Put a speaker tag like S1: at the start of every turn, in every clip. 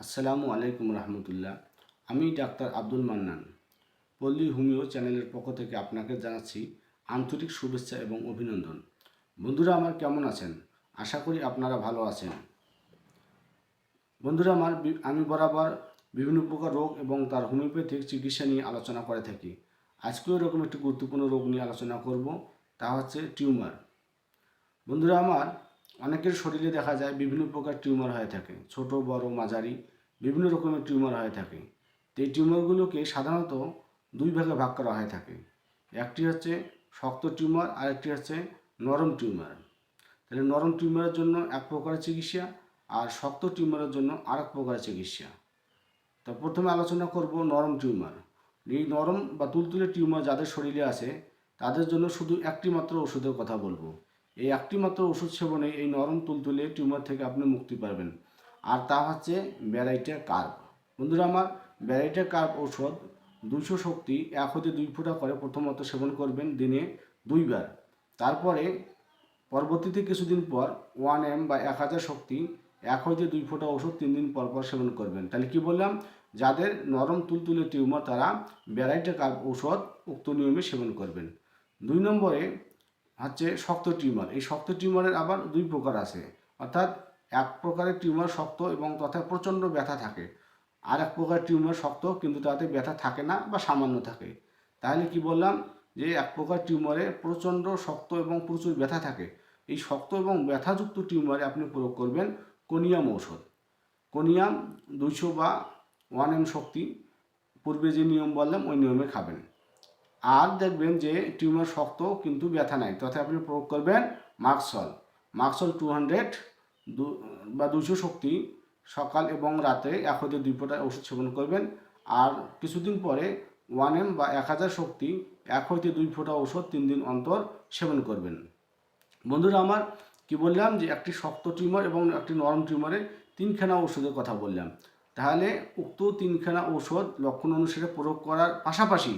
S1: আসসালামু আলাইকুম রহমতুল্লাহ। আমি ডাক্তার আব্দুল মান্নান। পল্লী হোমিও চ্যানেলের পক্ষ থেকে আপনাকে জানাচ্ছি আন্তরিক শুভেচ্ছা এবং অভিনন্দন। বন্ধুরা আমার কেমন আছেন? আশা করি আপনারা ভালো আছেন। বন্ধুরা আমার আমি বরাবর বিভিন্ন প্রকার রোগ এবং তার হোমিওপ্যাথিক চিকিৎসা নিয়ে আলোচনা করে থাকি। আজকেও এরকম একটি গুরুত্বপূর্ণ রোগ নিয়ে আলোচনা করব, তা হচ্ছে টিউমার। বন্ধুরা আমার অনেকের শরীরে দেখা যায় বিভিন্ন প্রকার টিউমার হয়ে থাকে, ছোট, বড়, মাঝারি, বিভিন্ন রকমের টিউমার হয়ে থাকে। তো এই টিউমারগুলোকে সাধারণত দুই ভাগে ভাগ করা হয়ে থাকে। একটি হচ্ছে শক্ত টিউমার আর একটি হচ্ছে নরম টিউমার। তাহলে নরম টিউমারের জন্য এক প্রকারের চিকিৎসা আর শক্ত টিউমারের জন্য আর এক প্রকারের চিকিৎসা। তো প্রথমে আলোচনা করব নরম টিউমার। এই নরম বা তুলতুলে টিউমার যাদের শরীরে আছে, তাদের জন্য শুধু একটি মাত্র ওষুধের কথা বলব। এই একটি মাত্র ওষুধ সেবনে এই নরম তুলতুলে টিউমার থেকে আপনি মুক্তি পাবেন। আর তা হচ্ছে ব্যারাইটা কার্প বন্ধুরা আমার, ব্যারাইটা কার্প ওষুধ দুশো শক্তি, এক হতে দুই ফোঁটা করে প্রথমত সেবন করবেন দিনে দুইবার। তারপরে পরবর্তীতে কিছুদিন পর ওয়ান এম বা এক হাজার শক্তি, এক হইতে দুই ফোঁটা ওষুধ তিন দিন পর পর সেবন করবেন। তাহলে কি বললাম? যাদের নরম তুলতুলে টিউমার, তারা ব্যারাইটা কার্প ঔষধ উক্ত নিয়মে সেবন করবেন। দুই নম্বরে হচ্ছে শক্ত টিউমার। এই শক্ত টিউমারের আবার দুই প্রকার আছে। অর্থাৎ এক প্রকারের টিউমার শক্ত এবং তথা প্রচণ্ড ব্যথা থাকে। আর এক প্রকার টিউমার শক্ত কিন্তু তাতে ব্যথা থাকে না বা সামান্য থাকে। তাহলে কি বললাম যে এক প্রকার টিউমারে প্রচণ্ড শক্ত এবং প্রচুর ব্যথা থাকে। এই শক্ত এবং ব্যথাযুক্ত টিউমারে আপনি প্রয়োগ করবেন কোনিয়াম ঔষধ। কোনিয়াম দুইশো বা ওয়ান এম শক্তি। পূর্বে যে নিয়ম বললাম, ওই নিয়মে খাবেন। আর দেখবেন যে টিউমার শক্ত কিন্তু ব্যথা নাই। তথা আপনি প্রয়োগ করবেন মার্কসল মার্কসল টু হান্ড্রেড বা দুশো শক্তি সকাল এবং রাতে এক হতে দুই ফোঁটা ওষুধ সেবন করবেন। আর কিছুদিন পরে ওয়ান এম বা এক হাজার শক্তি এক হইতে দুই ফোঁটা ওষুধ তিন দিন অন্তর সেবন করবেন। বন্ধুরা আমার কি বললাম যে একটি শক্ত টিউমার এবং একটি নরম টিউমারে তিনখানা ওষুধের কথা বললাম। তাহলে উক্ত তিনখানা ঔষধ লক্ষণ অনুসারে প্রয়োগ করার পাশাপাশি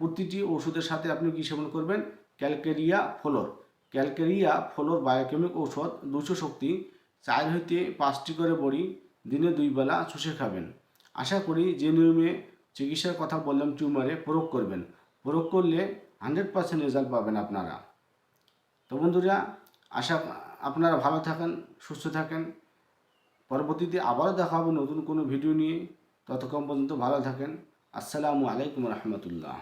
S1: প্রতিটি ওষুধের সাথে আপনি কী সেবন করবেন? Calcarea fluor. Calcarea fluor biochemic ঔষধ দুশো শক্তি চার হইতে পাঁচটি করে বড়ি, দিনে দুই বেলা চুষে খাবেন। আশা করি যে নিয়মে চিকিৎসার কথা বললাম টিউমারে প্রয়োগ করবেন। প্রয়োগ করলে হান্ড্রেড পার্সেন্ট রেজাল্ট পাবেন আপনারা। তো বন্ধুরা, আশা আপনারা ভালো থাকেন, সুস্থ থাকেন। পরবর্তীতে আবারও দেখা হবে নতুন কোনো ভিডিও নিয়ে। ততক্ষণ পর্যন্ত ভালো থাকেন। আসসালামু আলাইকুম রহমতুল্লাহ।